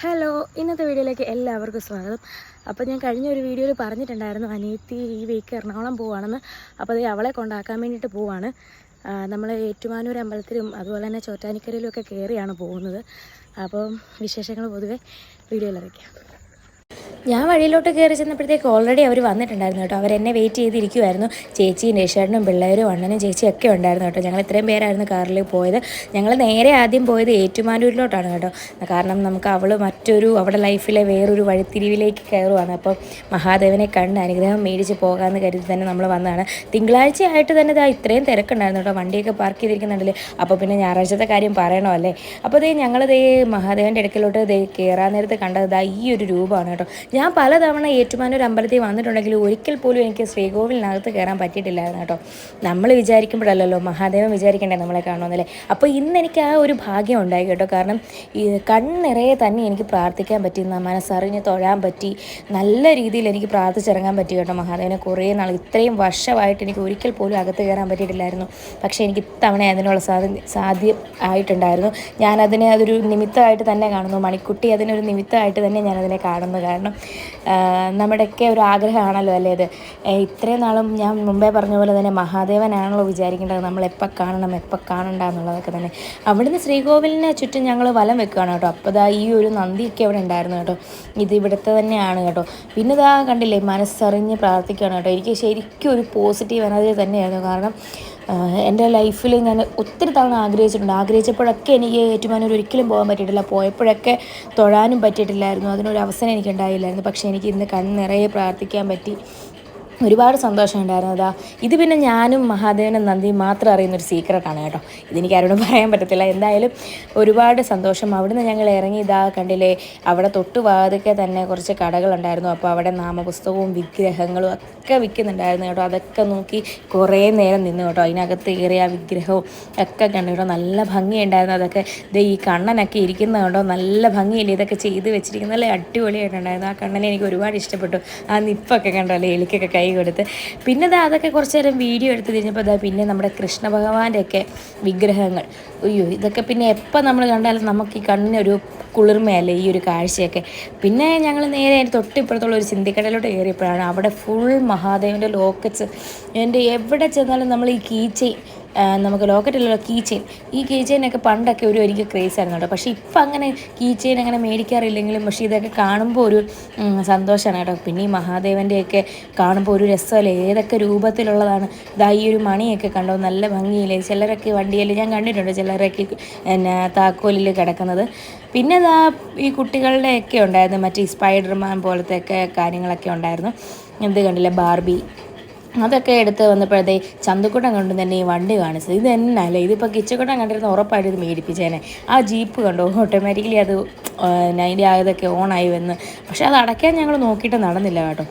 Hello ഇന്നത്തെ വീഡിയോയിലേക്ക് എല്ലാവർക്കും സ്വാഗതം. അപ്പോൾ ഞാൻ കഴിഞ്ഞ ഒരു വീഡിയോയിൽ പറഞ്ഞിട്ടുണ്ടായിരുന്നു അനിയത്തി ഈ വീക്ക് എറണാകുളം പോവാണെന്ന്. അപ്പോൾ അത് അവളെ കൊണ്ടാക്കാൻ വേണ്ടിയിട്ട് പോവാണ്. നമ്മൾ ഏറ്റുമാനൂർ അമ്പലത്തിലും അതുപോലെ തന്നെ ചോറ്റാനിക്കരയിലും ഒക്കെ കയറിയാണ് പോകുന്നത്. അപ്പം വിശേഷങ്ങൾ പൊതുവെ വീഡിയോയിൽ അറിയിക്കാം. ഞാൻ വഴിയിലോട്ട് കയറി ചെന്നപ്പോഴത്തേക്ക് ഓൾറെഡി അവർ വന്നിട്ടുണ്ടായിരുന്നു കേട്ടോ. അവരെന്നെ വെയിറ്റ് ചെയ്തിരിക്കുമായിരുന്നു ചേച്ചിയും രേഷേട്ടനും പിള്ളേരും അണ്ണനും ചേച്ചിയും ഒക്കെ ഉണ്ടായിരുന്നു കേട്ടോ. ഞങ്ങൾ ഇത്രയും പേരായിരുന്നു കാറിൽ പോയത്. ഞങ്ങൾ നേരെ ആദ്യം പോയത് ഏറ്റുമാനൂരിലോട്ടാണ് കേട്ടോ. കാരണം നമുക്ക് അവൾ മറ്റൊരു അവിടെ ലൈഫിലെ വേറൊരു വഴിത്തിരിവിലേക്ക് കയറുവാണ്. അപ്പോൾ മഹാദേവനെ കണ്ട് അനുഗ്രഹം മേടിച്ച് പോകാമെന്ന് കരുതി തന്നെ നമ്മൾ വന്നതാണ്. തിങ്കളാഴ്ചയായിട്ട് തന്നെ ഇതാ ഇത്രയും തിരക്കുണ്ടായിരുന്നു കേട്ടോ. വണ്ടിയൊക്കെ പാർക്ക് ചെയ്തിരിക്കുന്നുണ്ടല്ലേ? അപ്പോൾ പിന്നെ ഞായറാഴ്ചത്തെ കാര്യം പറയണമല്ലേ? അപ്പോൾ ഇതേ ഞങ്ങളിതേ മഹാദേവന്റെ ഇടയ്ക്കിലോട്ട് ഇതേ കയറാൻ നേരത്ത് കണ്ടത് ദാ ഈ ഒരു രൂപമാണ് കേട്ടോ. ഞാൻ പലതവണ ഏറ്റുമാനൂർ അമ്പലത്തിൽ വന്നിട്ടുണ്ടെങ്കിലും ഒരിക്കൽ പോലും എനിക്ക് ശ്രീകോവിലിനകത്ത് കയറാൻ പറ്റിയിട്ടില്ലായിരുന്നു കേട്ടോ. നമ്മൾ വിചാരിക്കുമ്പോഴല്ലല്ലോ മഹാദേവൻ വിചാരിക്കണ്ടേ നമ്മളെ കാണുമെന്നല്ലേ അപ്പോൾ ഇന്ന് എനിക്ക് ആ ഒരു ഭാഗ്യം ഉണ്ടായി കേട്ടോ. കാരണം ഈ കണ്ണിറയെ തന്നെ എനിക്ക് പ്രാർത്ഥിക്കാൻ പറ്റി മനസ്സറിഞ്ഞ് തൊഴാൻ പറ്റി നല്ല രീതിയിൽ എനിക്ക് പ്രാർത്ഥിച്ചിറങ്ങാൻ പറ്റി കേട്ടോ മഹാദേവനെ. കുറേ നാൾ ഇത്രയും വർഷമായിട്ട് എനിക്ക് ഒരിക്കൽ പോലും അകത്ത് കയറാൻ പറ്റിയിട്ടില്ലായിരുന്നു. പക്ഷേ എനിക്ക് ഇത്തവണ അതിനുള്ള സാധ്യ സാധ്യം ആയിട്ടുണ്ടായിരുന്നു. ഞാനതിനെ അതൊരു നിമിത്തമായിട്ട് തന്നെ കാണുന്നു. മണിക്കുട്ടി അതിനൊരു നിമിത്തമായിട്ട് തന്നെ ഞാനതിനെ കാണുന്നു. കാരണം ആ, നമ്മുടെയൊക്കെ ഒരു ആഗ്രഹമാണല്ലോ അല്ലേ ഇത്? ഇത്രയും നാളും ഞാൻ മുമ്പേ പറഞ്ഞ പോലെ തന്നെ മഹാദേവനാണല്ലോ വിചാരിക്കേണ്ടത്. നമ്മൾ എപ്പോൾ കാണണം എപ്പോൾ കാണണ്ട എന്നുള്ളതൊക്കെ തന്നെ. അവിടുന്ന് ശ്രീകോവിലിന് ചുറ്റും ഞങ്ങൾ വലം വെക്കുകയാണ് കേട്ടോ. അപ്പോൾ ദാ ഈ ഒരു നന്ദിയൊക്കെ അവിടെ ഉണ്ടായിരുന്നു കേട്ടോ. ഇത് ഇവിടുത്തെ തന്നെയാണ് കേട്ടോ. പിന്നെ ഇതാ കണ്ടില്ലേ മനസ്സറിഞ്ഞ് പ്രാർത്ഥിക്കുകയാണ് കേട്ടോ. എനിക്ക് ശരിക്കും ഒരു പോസിറ്റീവ് എനർജി തന്നെയായിരുന്നു. കാരണം എന്റെ ലൈഫിൽ ഞാൻ ഒത്തിരി തവണ ആഗ്രഹിച്ചിട്ടുണ്ട്. ആഗ്രഹിച്ചപ്പോഴൊക്കെ എനിക്ക് ഏറ്റുമാനൂർ ഒരിക്കലും പോകാൻ പറ്റിയിട്ടില്ല. പോയപ്പോഴൊക്കെ തൊഴാനും പറ്റിയിട്ടില്ലായിരുന്നു. അതിനൊരു അവസരം എനിക്ക് ഉണ്ടായില്ലായിരുന്നു പക്ഷേ എനിക്ക് ഇന്ന് കണ്ണ് നിറയെ പ്രാർത്ഥിക്കാൻ പറ്റി. ഒരുപാട് സന്തോഷം ഉണ്ടായിരുന്നു. അതാ ഇത് പിന്നെ ഞാനും മഹാദേവനും നന്ദി മാത്രം അറിയുന്നൊരു സീക്രട്ടാണ് കേട്ടോ. ഇതെനിക്ക് ആരോടും പറയാൻ പറ്റത്തില്ല. എന്തായാലും ഒരുപാട് സന്തോഷം. അവിടുന്ന് ഞങ്ങൾ ഇറങ്ങി ഇതാ കണ്ടില്ലേ അവിടെ തൊട്ട് വാതിക്കെ തന്നെ കുറച്ച് കടകളുണ്ടായിരുന്നു അപ്പോൾ അവിടെ നാമപുസ്തകവും വിഗ്രഹങ്ങളും ഒക്കെ വിൽക്കുന്നുണ്ടായിരുന്നു കേട്ടോ. അതൊക്കെ നോക്കി കുറേ നേരം നിന്നു കേട്ടോ. അതിനകത്ത് കയറിയ വിഗ്രഹവും ഒക്കെ കണ്ടു കേട്ടോ. നല്ല ഭംഗിയുണ്ടായിരുന്നു അതൊക്കെ. ഇത് ഈ കണ്ണനൊക്കെ ഇരിക്കുന്ന കേട്ടോ നല്ല ഭംഗിയില്ലേ ഇതൊക്കെ ചെയ്ത് വെച്ചിരിക്കുന്ന നല്ല അടിപൊളിയായിട്ടുണ്ടായിരുന്നു. ആ കണ്ണനെ എനിക്ക് ഒരുപാട് ഇഷ്ടപ്പെട്ടു. ആ നിപ്പൊക്കെ കണ്ടല്ലേ എലിക്കൊക്കെ കൈ കൊടുത്ത്. പിന്നെ ഇതാ അതൊക്കെ കുറച്ച് നേരം വീഡിയോ എടുത്ത് കഴിഞ്ഞപ്പോൾ ഇതാ പിന്നെ നമ്മുടെ കൃഷ്ണ ഒക്കെ വിഗ്രഹങ്ങൾ. അയ്യോ ഇതൊക്കെ പിന്നെ എപ്പോൾ നമ്മൾ കണ്ടാലും നമുക്ക് ഈ കണ്ണിനൊരു കുളിർമയല്ലേ ഈ ഒരു കാഴ്ചയൊക്കെ. പിന്നെ ഞങ്ങൾ നേരെ അതിന്റെ തൊട്ടിപ്പുറത്തുള്ള ഒരു ചിന്തിക്കടയിലോട്ട് കയറിയപ്പോഴാണ് അവിടെ ഫുൾ മഹാദേവന്റെ ലോക്കറ്റ്സ് എന്റെ എവിടെ ചെന്നാലും നമ്മൾ ഈ കീച്ചെയിൻ നമുക്ക് ലോക്കറ്റിലുള്ള കീ ചെയിൻ ഈ കീ ചെയിനൊക്കെ പണ്ടൊക്കെ ഒരു എനിക്ക് ക്രേസ് ആയിരുന്നു കേട്ടോ. പക്ഷേ ഇപ്പം അങ്ങനെ കീ ചെയിൻ അങ്ങനെ മേടിക്കാറില്ലെങ്കിലും പക്ഷേ ഇതൊക്കെ കാണുമ്പോൾ ഒരു സന്തോഷമാണ് കേട്ടോ. പിന്നെ ഈ മഹാദേവന്റെയൊക്കെ കാണുമ്പോൾ ഒരു രസമല്ലേ? ഏതൊക്കെ രൂപത്തിലുള്ളതാണ്? ഇതാ ഈ ഒരു മണിയൊക്കെ കണ്ടോ? നല്ല ഭംഗിയില്ലേ? ചിലരൊക്കെ വണ്ടിയിൽ ഞാൻ കണ്ടിട്ടുണ്ട് ചിലരൊക്കെ എന്നാ താക്കോലിൽ കിടക്കുന്നത്. പിന്നെ ഇതാ ഈ കുട്ടികളുടെയൊക്കെ ഉണ്ടായിരുന്നു. മറ്റേ സ്പൈഡർമാൻ പോലത്തെയൊക്കെ കാര്യങ്ങളൊക്കെ ഉണ്ടായിരുന്നു. എന്ത് കണ്ടില്ല? ബാർബി. അതൊക്കെ എടുത്ത് വന്നപ്പോഴത്തേ ചന്തക്കുട്ടം കണ്ടു തന്നെ ഈ വണ്ടി കാണിച്ചത്. ഇത് അല്ലേ? ഇതിപ്പോൾ കിച്ചക്കുട്ടം കണ്ടിരുന്ന ഉറപ്പായിട്ട് ഇത് മേടിപ്പിച്ചേനെ. ആ ജീപ്പ് കണ്ടോ? ഓട്ടോമാറ്റിക്കലി അത് അതിന്റെ ആയതൊക്കെ ഇതൊക്കെ ഓണായി വന്ന്. പക്ഷേ അത് അടയ്ക്കാൻ ഞങ്ങൾ നോക്കിയിട്ട് നടന്നില്ല കേട്ടോ.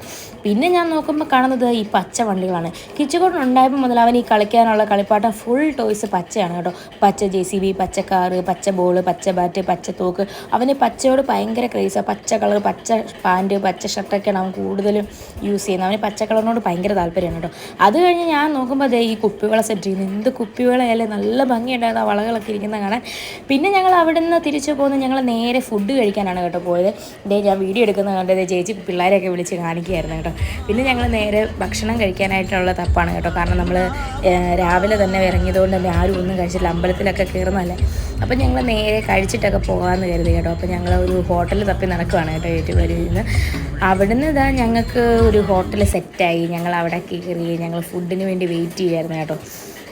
പിന്നെ ഞാൻ നോക്കുമ്പോൾ കാണുന്നത് ഈ പച്ച വണ്ടികളാണ്. കിച്ചക്കൂട്ടം ഉണ്ടായപ്പോൾ മുതൽ അവൻ ഈ കളിക്കാനുള്ള കളിപ്പാട്ടം ഫുൾ ടോയ്സ് പച്ചയാണ് കേട്ടോ. പച്ച ജെ സി ബി പച്ച കാറ് പച്ച ബോൾ പച്ച ബാറ്റ് പച്ച തോക്ക്. അവന് പച്ചയോട് ഭയങ്കര ക്രേസാണ് പച്ച കളർ പച്ച പാന്റ് പച്ച ഷർട്ടൊക്കെയാണ് അവൻ കൂടുതലും യൂസ് ചെയ്യുന്നത്. അവന് പച്ച കളറിനോട് ഭയങ്കര താല്പര്യമാണ്. കേട്ടോ അത് കഴിഞ്ഞ് ഞാൻ നോക്കുമ്പോൾ അതേ ഈ കുപ്പിവള സെറ്റ് ചെയ്യുന്നു. എന്ത് കുപ്പിവളയല്ലേ? നല്ല ഭംഗിയുണ്ടായിരുന്നു ആ വളകളൊക്കെ ഇരിക്കുന്ന കാണാൻ. പിന്നെ ഞങ്ങൾ അവിടെ നിന്ന് തിരിച്ചു പോകുന്നത് ഞങ്ങൾ നേരെ ഫുഡ് കഴിക്കാനാണ് കേട്ടോ പോയത്. ഇതേ ഞാൻ വീഡിയോ എടുക്കുന്ന കണ്ടത് ചേച്ചി പിള്ളേരെയൊക്കെ വിളിച്ച് കാണിക്കുകയായിരുന്നു കേട്ടോ. പിന്നെ ഞങ്ങൾ നേരെ ഭക്ഷണം കഴിക്കാനായിട്ടുള്ള തപ്പാണ് കേട്ടോ. കാരണം നമ്മൾ രാവിലെ തന്നെ ഇറങ്ങിയതുകൊണ്ട് തന്നെ ആരും ഒന്നും കഴിച്ചില്ല. അമ്പലത്തിലൊക്കെ കയറുന്നതല്ലേ അപ്പം ഞങ്ങൾ നേരെ കഴിച്ചിട്ടൊക്കെ പോകാമെന്ന് കരുതി കേട്ടോ. അപ്പം ഞങ്ങൾ ഒരു ഹോട്ടൽ തപ്പി നടക്കുവാണ് കേട്ടോ ഏറ്റവും നിന്ന് അവിടുന്ന് ഇതാ ഞങ്ങൾക്ക് ഒരു ഹോട്ടൽ സെറ്റായി ഞങ്ങൾ അവിടെ കയറി ഞങ്ങൾ ഫുഡിന് വേണ്ടി വെയിറ്റ് ചെയ്യായിരുന്നു കേട്ടോ.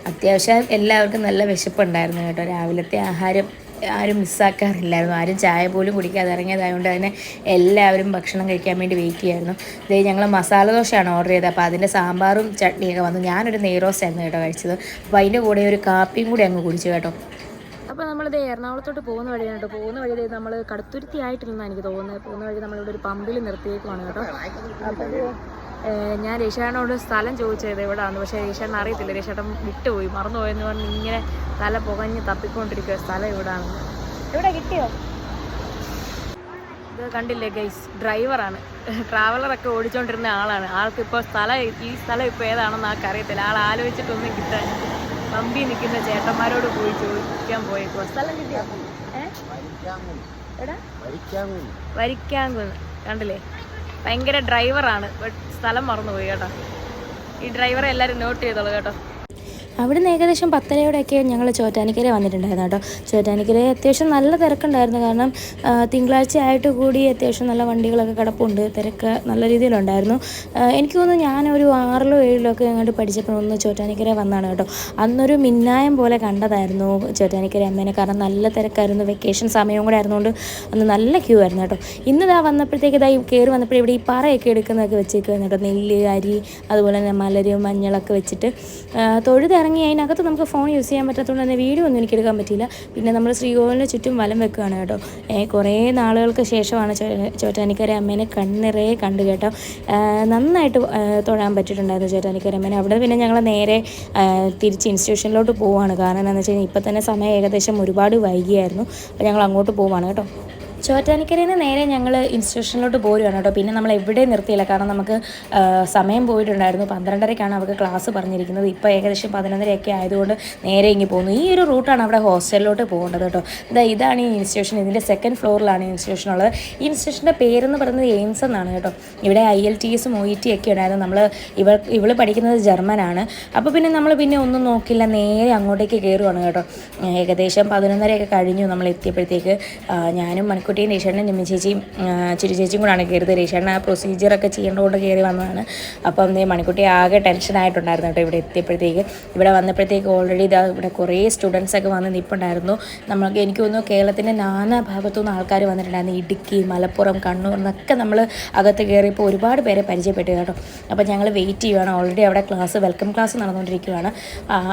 അത്യാവശ്യം എല്ലാവർക്കും നല്ല വിശപ്പുണ്ടായിരുന്നു കേട്ടോ. രാവിലത്തെ ആഹാരം ആരും മിസ്സാക്കാറില്ലായിരുന്നു ആരും ചായ പോലും കുടിക്കാതെ ഇറങ്ങിയതായതുകൊണ്ട് തന്നെ എല്ലാവരും ഭക്ഷണം കഴിക്കാൻ വേണ്ടി വെയിറ്റ് ചെയ്യായിരുന്നു. ഇതേ ഞങ്ങൾ മസാല ദോശയാണ് ഓർഡർ ചെയ്തത്. അപ്പോൾ അതിന്റെ സാമ്പാറും ചട്നിയൊക്കെ വന്നു. ഞാനൊരു നെയ്റോസായിരുന്നു കേട്ടോ കഴിച്ചത്. അപ്പോൾ അതിന്റെ കൂടെ ഒരു കാപ്പിയും കൂടി അങ്ങ് കുടിച്ചു കേട്ടോ. അപ്പോൾ നമ്മളിത് എറണാകുളത്തോട്ട് പോകുന്ന വഴിയാണ് കേട്ടോ. പോകുന്ന വഴി നമ്മൾ കടുത്തുരുത്തി ആയിട്ടില്ലെന്നാണ് എനിക്ക് തോന്നുന്നത്. പോകുന്ന വഴി നമ്മളിവിടെ ഒരു പമ്പിൽ നിർത്തിയേക്കുവാണ് കേട്ടോ. അപ്പോൾ ഞാൻ രേഷാനോട് സ്ഥലം ചോദിച്ചത് എവിടാന്ന് പക്ഷേ രേഷാൻ അറിയത്തില്ല. രേഷേട്ടൻ വിട്ടുപോയി മറന്നുപോയെന്ന് പറഞ്ഞ് ഇങ്ങനെ തല പുകഞ്ഞ് തപ്പിക്കൊണ്ടിരിക്കുക സ്ഥലം എവിടെയാണെന്ന് എവിടെ കിട്ടിയോ? ഇത് കണ്ടില്ലേ ഗൈസ് ഡ്രൈവറാണ്. ട്രാവലറൊക്കെ ഓടിച്ചുകൊണ്ടിരുന്ന ആളാണ്. ആൾക്ക് ഇപ്പോൾ സ്ഥലം ഈ സ്ഥലം ഇപ്പോൾ ഏതാണെന്ന് ആൾക്ക് അറിയത്തില്ല ആൾ ആലോചിച്ചിട്ടൊന്നും കിട്ടാൻ പമ്പി നിൽക്കുന്ന ചേട്ടന്മാരോട് പോയി ചോദിക്കാൻ പോയേക്കുവാ. സ്ഥലം കിട്ടിയോ? ഏ? വരിക്കാങ്കുന്ന് കണ്ടില്ലേ? ഭയങ്കര ഡ്രൈവറാണ് ബട്ട് സ്ഥലം മറന്നുപോയി കേട്ടോ. ഈ ഡ്രൈവറെ എല്ലാവരും നോട്ട് ചെയ്തോളൂ കേട്ടോ. അവിടുന്ന് ഏകദേശം പത്തരയോടെയൊക്കെ ഞങ്ങൾ ചോറ്റാനിക്കര വന്നിട്ടുണ്ടായിരുന്നു കേട്ടോ. ചോറ്റാനിക്കര അത്യാവശ്യം നല്ല തിരക്കുണ്ടായിരുന്നു. കാരണം തിങ്കളാഴ്ച ആയിട്ട് കൂടി അത്യാവശ്യം നല്ല വണ്ടികളൊക്കെ കിടപ്പുണ്ട്. തിരക്ക് നല്ല രീതിയിലുണ്ടായിരുന്നു. എനിക്ക് തോന്നുന്നു ഞാനൊരു ആറിലോ ഏഴിലോ ഒക്കെ അങ്ങോട്ട് പഠിച്ചപ്പോൾ ഒന്ന് ചോറ്റാനിക്കര വന്നാണ് കേട്ടോ. അന്നൊരു മിന്നായം പോലെ കണ്ടതായിരുന്നു ചോറ്റാനിക്കര അമ്മേനെ. കാരണം നല്ല തിരക്കായിരുന്നു. വെക്കേഷൻ സമയവും കൂടെ ആയിരുന്നുകൊണ്ട് അന്ന് നല്ല ക്യൂ ആയിരുന്നു കേട്ടോ. ഇന്ന് ഇതാ വന്നപ്പോഴത്തേക്ക് ഇതായി കയറി വന്നപ്പോൾ ഇവിടെ ഈ പറയൊക്കെ എടുക്കുന്നതൊക്കെ വെച്ചേക്കുവായിരുന്നു കേട്ടോ. നെല്ല് അരി അതുപോലെ തന്നെ മലര് മഞ്ഞളൊക്കെ വെച്ചിട്ട്. ആ, തൊഴുതിറങ്ങി അതിനകത്ത് നമുക്ക് ഫോൺ യൂസ് ചെയ്യാൻ പറ്റാത്തതുകൊണ്ട് തന്നെ വീഡിയോ ഒന്നും എനിക്ക് എടുക്കാൻ പറ്റിയില്ല. പിന്നെ നമ്മൾ ശ്രീകോവിലിന് ചുറ്റും വലം വെക്കുകയാണ് കേട്ടോ. കുറേ നാളുകൾക്ക് ശേഷമാണ് ചോറ്റാനിക്കര അമ്മേനെ കണ്ണിറയെ കണ്ടു കേട്ടോ. നന്നായിട്ട് തൊഴാൻ പറ്റിയിട്ടുണ്ടായിരുന്നു ചോറ്റാനിക്കര അമ്മേനെ. അവിടെ പിന്നെ ഞങ്ങൾ നേരെ തിരിച്ച് ഇൻസ്റ്റിറ്റ്യൂഷനിലോട്ട് പോവുകയാണ് കാരണം എന്താണെന്ന് വെച്ച് കഴിഞ്ഞാൽ ഇപ്പം തന്നെ സമയം ഏകദേശം ഒരുപാട് വൈകിയായിരുന്നു. അപ്പോൾ ഞങ്ങൾ അങ്ങോട്ട് പോവുകയാണ് കേട്ടോ. ചോറ്റാനിക്കരയിൽ നിന്ന് നേരെ ഞങ്ങൾ ഇൻസ്റ്റിറ്റ്യൂഷനിലോട്ട് പോരുകയാണ് കേട്ടോ. പിന്നെ നമ്മൾ എവിടെ നിർത്തിയില്ല. കാരണം നമുക്ക് സമയം പോയിട്ടുണ്ടായിരുന്നു. പന്ത്രണ്ടരയ്ക്കാണ് അവർക്ക് ക്ലാസ് പറഞ്ഞിരിക്കുന്നത്. ഇപ്പോൾ ഏകദേശം പതിനൊന്നരയൊക്കെ ആയതുകൊണ്ട് നേരെ ഇങ്ങി പോകുന്നു. ഈ ഒരു റൂട്ടാണ് അവിടെ ഹോസ്റ്റലിലോട്ട് പോകേണ്ടത് കേട്ടോ. ഇതാ ഇതാണ് ഈ ഇൻസ്റ്റിറ്റ്യൂഷൻ ഇതിന്റെ സെക്കൻഡ് ഫ്ലോറിലാണ് ഇൻസ്റ്റിറ്റ്യൂഷൻ ഉള്ളത്. ഈ ഇൻസ്റ്റിറ്റ്യൂഷന്റെ പേരെന്ന് പറയുന്നത് എയിംസ് എന്നാണ് കേട്ടോ. ഇവിടെ ഐ എൽ ടി എസും ഒ ഇ ടി ഒക്കെ ഉണ്ടായിരുന്നു. നമ്മൾ ഇവൾ ഇവൾ പഠിക്കുന്നത് ജർമ്മനാണ്. അപ്പോൾ പിന്നെ നമ്മൾ പിന്നെ ഒന്നും നോക്കില്ല. നേരെ അങ്ങോട്ടേക്ക് കയറുവാണ് കേട്ടോ. ഏകദേശം പതിനൊന്നരയൊക്കെ കഴിഞ്ഞു നമ്മൾ എത്തിയപ്പോഴത്തേക്ക് ഞാനും ഞാനും മണിക്കുട്ടിയും രേഷണ്ണനും നിമ്മി ചേച്ചിയും ചിരി ചേച്ചിയും കൂടാണ് കയറിയത്. രേഷണ്ണ പ്രൊസീജിയറൊക്കെ ചെയ്യേണ്ടതുകൊണ്ട് കയറി വന്നതാണ്. അപ്പം എന്തേ മണിക്കുട്ടി ആകെ ടെൻഷനായിട്ടുണ്ടായിരുന്നു കേട്ടോ ഇവിടെ എത്തിയപ്പോഴത്തേക്ക്. ഇവിടെ വന്നപ്പോഴത്തേക്ക് ഓൾറെഡി ഇതാ ഇവിടെ കുറേ സ്റ്റുഡൻസൊക്കെ വന്ന് നിൽപ്പുണ്ടായിരുന്നു നമ്മൾക്ക് എനിക്ക് തോന്നുന്നു കേരളത്തിന്റെ നാനാ ഭാഗത്തു നിന്ന് ആൾക്കാർ വന്നിട്ടുണ്ടായിരുന്നു. ഇടുക്കി മലപ്പുറം കണ്ണൂർ എന്നൊക്കെ നമ്മൾ അകത്ത് കയറിയപ്പോൾ ഒരുപാട് പേരെ പരിചയപ്പെട്ടു കേട്ടോ. അപ്പം ഞങ്ങൾ വെയിറ്റ് ചെയ്യുകയാണ് ഓൾറെഡി അവിടെ ക്ലാസ് വെൽക്കം ക്ലാസ് നടന്നുകൊണ്ടിരിക്കുകയാണ്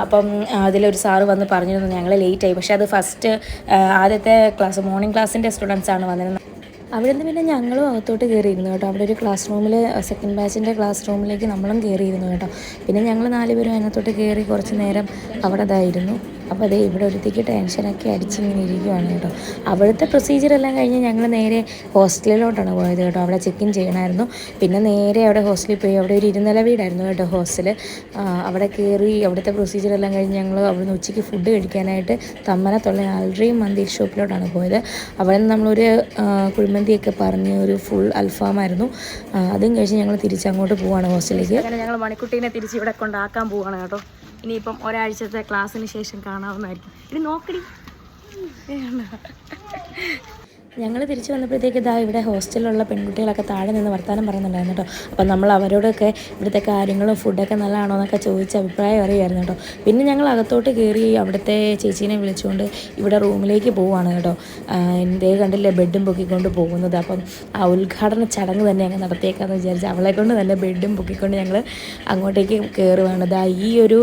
അപ്പം അതിലൊരു സാറ് വന്ന് പറഞ്ഞിരുന്നു ഞങ്ങൾ ലേറ്റായി പക്ഷേ അത് ഫസ്റ്റ് ആദ്യത്തെ ക്ലാസ് മോർണിംഗ് ക്ലാസ്സിന്റെ സ്റ്റുഡൻസ് ആണ് വന്നിരുന്നത്. അവിടെ നിന്ന് പിന്നെ ഞങ്ങളും അകത്തോട്ട് കയറിയിരുന്നു കേട്ടോ. അവിടെ ഒരു ക്ലാസ് റൂമിൽ സെക്കൻഡ് ബാച്ചിന്റെ ക്ലാസ് റൂമിലേക്ക് നമ്മളും കയറിയിരുന്നു കേട്ടോ. പിന്നെ ഞങ്ങൾ നാലുപേരും അതിനകത്തോട്ട് കയറി കുറച്ച് നേരം അവിടെ ഇതായിരുന്നു. അപ്പോൾ അതേ ഇവിടെ ഒരുത്തേക്ക് ടെൻഷനൊക്കെ അടിച്ചിങ്ങനെ ഇരിക്കുവാണ് കേട്ടോ. അവിടുത്തെ പ്രൊസീജിയർ എല്ലാം കഴിഞ്ഞ് ഞങ്ങൾ നേരെ ഹോസ്റ്റലിലോട്ടാണ് പോയത് കേട്ടോ. അവിടെ ചെക്ക് ഇൻ ചെയ്യണമായിരുന്നു. പിന്നെ നേരെ അവിടെ ഹോസ്റ്റലിൽ പോയി. അവിടെ ഒരു ഇരുനില വീടായിരുന്നു കേട്ടോ ഹോസ്റ്റൽ അവിടെ കയറി അവിടുത്തെ പ്രൊസീജിയർ എല്ലാം കഴിഞ്ഞ് ഞങ്ങൾ അവിടുന്ന് ഉച്ചയ്ക്ക് ഫുഡ് കഴിക്കാനായിട്ട് തമ്മനത്തുള്ള ആൽഡ്രീം മന്തി ഷോപ്പിലോട്ടാണ് പോയത്. അവിടെ നിന്ന് നമ്മളൊരു കുഴിമന്തിയൊക്കെ പറഞ്ഞ് ഒരു ഫുൾ അൽഫാമായിരുന്നു അതും കഴിച്ച് ഞങ്ങൾ തിരിച്ചങ്ങോട്ട് പോവാണ് ഹോസ്റ്റലിലേക്ക് ഞങ്ങൾ മണിക്കുട്ടീനെ തിരിച്ച് ഇവിടെ കൊണ്ടാക്കാൻ പോവാണ് കേട്ടോ. ഇനിയിപ്പം ഒരാഴ്ചത്തെ ക്ലാസ്സിന് ശേഷം കാണാവുന്നതായിരിക്കും. ഇനി നോക്കടി. ഞങ്ങൾ തിരിച്ചു വന്നപ്പോഴത്തേക്ക് ഇതാ ഇവിടെ ഹോസ്റ്റലിലുള്ള പെൺകുട്ടികളൊക്കെ താഴെ നിന്ന് വർത്തമാനം പറയുന്നുണ്ടായിരുന്നു കേട്ടോ. അപ്പോൾ നമ്മൾ അവരോടൊക്കെ ഇവിടുത്തെ കാര്യങ്ങളും ഫുഡൊക്കെ നല്ലതാണോ എന്നൊക്കെ ചോദിച്ച് അഭിപ്രായം അറിയായിരുന്നു കേട്ടോ. പിന്നെ ഞങ്ങൾ അകത്തോട്ട് കയറി അവിടുത്തെ ചേച്ചീനെ വിളിച്ചുകൊണ്ട് ഇവിടെ റൂമിലേക്ക് പോവുകയാണ് കേട്ടോ. എന്തേ കണ്ടില്ലേ ബെഡും പൊക്കിക്കൊണ്ട് പോകുന്നത്. അപ്പം ആ ഉദ്ഘാടന ചടങ്ങ് തന്നെ അങ്ങ് നടത്തിയേക്കാന്ന് വിചാരിച്ച് അവളെ കൊണ്ട് തന്നെ ബെഡും പൊക്കിക്കൊണ്ട് ഞങ്ങൾ അങ്ങോട്ടേക്ക് കയറുകയാണ് ഇതാ ഈ ഒരു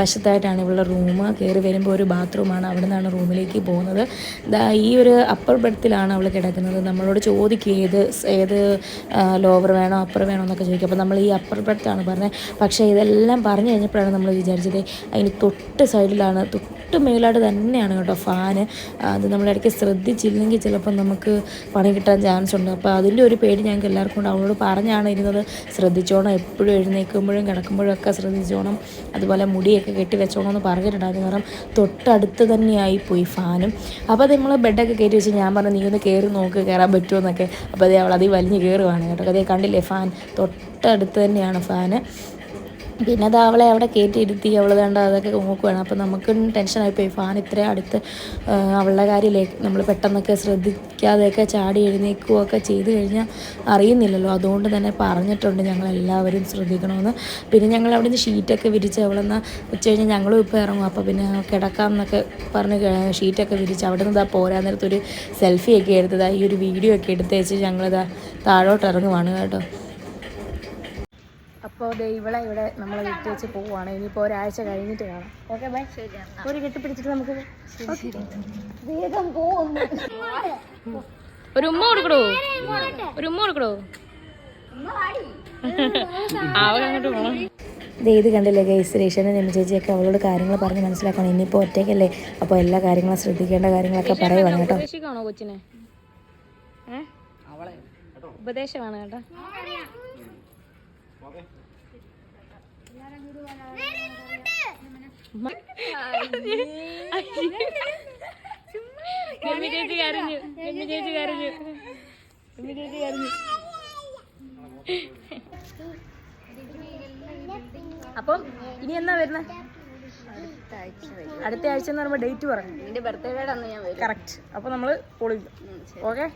വശത്തായിട്ടാണ് ഇവളുടെ റൂം. കയറി വരുമ്പോൾ ഒരു ബാത്റൂമാണ് അവിടെ നിന്നാണ് റൂമിലേക്ക് പോകുന്നത്. ഇതാ ഈ ഒരു അപ്പർ ബെഡത്തിലാണ് അവൾ കിടക്കുന്നത്? നമ്മളോട് ചോദിക്കുക ഏത് ഏത് ലോവർ വേണോ അപ്പർ വേണോ എന്നൊക്കെ ചോദിക്കും. അപ്പോൾ നമ്മൾ ഈ അപ്പർ ബെർത്താണ് പറഞ്ഞത് പക്ഷേ ഇതെല്ലാം പറഞ്ഞു കഴിഞ്ഞപ്പോഴാണ് നമ്മൾ വിചാരിച്ചത് അതിന് തൊട്ട് സൈഡിലാണ് തൊട്ട് മേലായിട്ട് തന്നെയാണ് കേട്ടോ ഫാന് അത് നമ്മളിടയ്ക്ക് ശ്രദ്ധിച്ചില്ലെങ്കിൽ ചിലപ്പോൾ നമുക്ക് പണി കിട്ടാൻ ചാൻസ് ഉണ്ട്. അപ്പോൾ അതിന്റെ ഒരു പേടി ഞങ്ങൾക്ക് എല്ലാവർക്കും ഉണ്ട്. അവളോട് പറഞ്ഞാണ് ഇരുന്നത്. ശ്രദ്ധിച്ചോണം. എപ്പോഴും എഴുന്നേൽക്കുമ്പോഴും കിടക്കുമ്പോഴും ഒക്കെ ശ്രദ്ധിച്ചോണം. അതുപോലെ മുടിയൊക്കെ കെട്ടി വെച്ചോണം എന്ന് പറഞ്ഞിട്ടുണ്ടായിരുന്നു. കാരണം തൊട്ടടുത്ത് തന്നെയായി പോയി ഫാനും. അപ്പോൾ അത് നമ്മൾ ബെഡൊക്കെ കയറ്റി വെച്ച് ഞാൻ പറഞ്ഞു നീ ഒന്ന് കയറി നോക്ക് കയറാൻ പറ്റുമോ എന്നൊക്കെ. അപ്പോൾ അതേ അവൾ അതിൽ വലിഞ്ഞ് കയറുവാണ് കേട്ടോ. അതേ കണ്ടില്ലേ ഫാൻ? തൊട്ടടുത്ത് തന്നെയാണ് ഫാന്. പിന്നെ അത് അവളെ അവിടെ കയറ്റിയിരുത്തി അവൾ വേണ്ട അതൊക്കെ നോക്കുവാണ്. അപ്പോൾ നമുക്ക് ടെൻഷനായിപ്പോയി ഫാൻ ഇത്രയും അടുത്ത് അവളുടെ കാര്യമില്ലേ നമ്മൾ പെട്ടെന്നൊക്കെ ശ്രദ്ധിക്കാതെയൊക്കെ ചാടി എഴുന്നേക്കുകയൊക്കെ ചെയ്തു കഴിഞ്ഞാൽ അറിയുന്നില്ലല്ലോ. അതുകൊണ്ട് തന്നെ പറഞ്ഞിട്ടുണ്ട് ഞങ്ങളെല്ലാവരും ശ്രദ്ധിക്കണമെന്ന്. പിന്നെ ഞങ്ങൾ അവിടെ നിന്ന് ഷീറ്റൊക്കെ വിരിച്ച് അവളെന്നാൽ ഉച്ച കഴിഞ്ഞാൽ ഞങ്ങളും ഇപ്പോൾ ഇറങ്ങും. അപ്പോൾ പിന്നെ കിടക്കാം എന്നൊക്കെ പറഞ്ഞ് ഷീറ്റൊക്കെ വിരിച്ച് അവിടെ നിന്ന് ഇതാ പോരാൻ നേരത്തൊരു സെൽഫിയൊക്കെ എടുത്തതാ ഈ ഒരു വീഡിയോ ഒക്കെ എടുത്ത് വെച്ച് ഞങ്ങളിതാ താഴോട്ട് ഇറങ്ങുവാണ് കേട്ടോ. അപ്പോൾ ദേ ഇവളെ ഇവിടെ നമ്മൾ വിട്ട് വെച്ച് പോവുകയാണ് ഇനിയിപ്പോൾ ഒരാഴ്ച കഴിഞ്ഞിട്ട് കാണാം. Okay bye. ഒരു കെട്ടിപ്പിടിച്ചിട്ട് നമുക്ക് വേഗം പോകുന്നു ഒരു ഉമ്മ കൊടുക്കടോ? ഒരു ഉമ്മ കൊടുക്കടോ? പോകണം ഇത് കണ്ടില്ലേ ഗൈസ്? രേഷനും രമ ചേച്ചിയൊക്കെ അവളോട് കാര്യങ്ങൾ പറഞ്ഞ് മനസ്സിലാക്കണം. ഇനിയിപ്പോൾ ഒറ്റയ്ക്കല്ലേ? അപ്പോൾ എല്ലാ കാര്യങ്ങളും ശ്രദ്ധിക്കേണ്ട കാര്യങ്ങളൊക്കെ പറയുവാണ് കേട്ടോ. ഉപദേശിക്കാണോ കൊച്ചിനെ? ഉപദേശമാണ് കേട്ടോ. ഗമ്മി ചേച്ചി കരഞ്ഞു ഗമ്മി ചേച്ചി കരഞ്ഞു ഗമ്മി ചേച്ചി കരഞ്ഞു അപ്പം ഇനി എന്നാ വരുന്നത് അടുത്ത ആഴ്ച എന്ന് പറയുമ്പോൾ ഡേറ്റ് പറഞ്ഞു. നിന്റെ ബർത്ത്ഡേയുടെ അന്ന് ഞാൻ വരും. കറക്റ്റ് അപ്പൊ നമ്മൾ പൊളിക്കും ഓക്കെ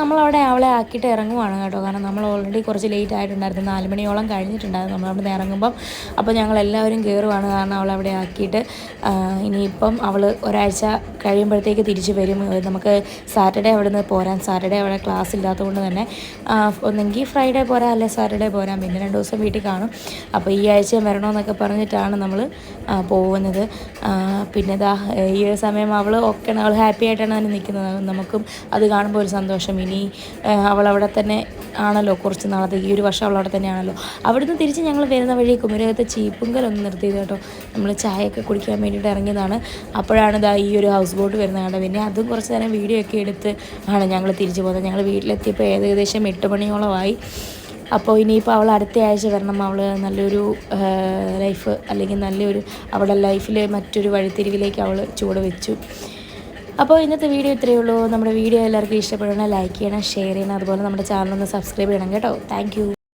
നമ്മളവിടെ അവളെ ആക്കിയിട്ട് ഇറങ്ങുവാണ് കേട്ടോ. കാരണം നമ്മൾ ഓൾറെഡി കുറച്ച് ലേറ്റ് ആയിട്ടുണ്ടായിരുന്നു. നാല് മണിയോളം കഴിഞ്ഞിട്ടുണ്ടായിരുന്നു നമ്മൾ അവിടെ നിന്ന് ഇറങ്ങുമ്പം. അപ്പോൾ ഞങ്ങൾ എല്ലാവരും കയറുവാണ്. കാരണം അവളെ അവിടെ ആക്കിയിട്ട് ഇനിയിപ്പം അവൾ ഒരാഴ്ച കഴിയുമ്പോഴത്തേക്ക് തിരിച്ച് വരും. നമുക്ക് സാറ്റർഡേ അവിടെ നിന്ന് പോരാൻ സാറ്റർഡേ അവിടെ ക്ലാസ് ഇല്ലാത്തതുകൊണ്ട് തന്നെ ഒന്നെങ്കിൽ ഫ്രൈഡേ പോരാ അല്ലെ സാറ്റർഡേ പോരാ പിന്നെ രണ്ട് ദിവസം വീട്ടിൽ കാണും. അപ്പോൾ ഈ ആഴ്ച വരണമെന്നൊക്കെ പറഞ്ഞിട്ടാണ് നമ്മൾ പോകുന്നത്. പിന്നെ ഇതാ ഈ ഒരു സമയം അവൾ ഒക്കെ അവൾ ഹാപ്പി ആയിട്ടാണ് തന്നെ നിൽക്കുന്നത്. നമുക്കും അത് കാണുമ്പോൾ ഒരു സന്തോഷം. ഇനി ആ, അവൾ അവിടെ തന്നെ ആണല്ലോ കുറച്ച് നാളത്തേക്ക് ഈ ഒരു വർഷം അവൾ അവിടെ തന്നെയാണല്ലോ അവിടുന്ന് തിരിച്ച് ഞങ്ങൾ വരുന്ന വഴി കുമരകത്തെ ചീപ്പുങ്കലൊന്ന് നിർത്തിയത് കേട്ടോ. നമ്മൾ ചായയൊക്കെ കുടിക്കാൻ വേണ്ടിയിട്ട് ഇറങ്ങിയതാണ്. അപ്പോഴാണ് ഇതാ ഈ ഒരു ഹൗസ് ബോട്ട് വരുന്നത് കണ്ടത്. പിന്നെ അതും കുറച്ച് നേരം വീഡിയോ ഒക്കെ എടുത്ത് ആണ് ഞങ്ങൾ തിരിച്ചു പോകുന്നത് ഞങ്ങൾ വീട്ടിലെത്തിയപ്പോൾ ഏകദേശം എട്ട് മണിയോളമായി. അപ്പോൾ ഇനിയിപ്പോൾ അവൾ അടുത്ത ആഴ്ച വരണം. അവൾ നല്ലൊരു ലൈഫ് അല്ലെങ്കിൽ നല്ലൊരു അവളുടെ ലൈഫിലെ മറ്റൊരു വഴിത്തിരിവിലേക്ക് അവൾ ചൂട് വെച്ചു. അപ്പോൾ ഇന്നത്തെ വീഡിയോ ഇത്രയേ ഉള്ളൂ. നമ്മുടെ വീഡിയോ എല്ലാവർക്കും ഇഷ്ടപ്പെടണം ലൈക്ക് ചെയ്യണം ഷെയർ ചെയ്യണം അതുപോലെ നമ്മുടെ ചാനൽ ഒന്ന് സബ്സ്ക്രൈബ് ചെയ്യണം കേട്ടോ. താങ്ക്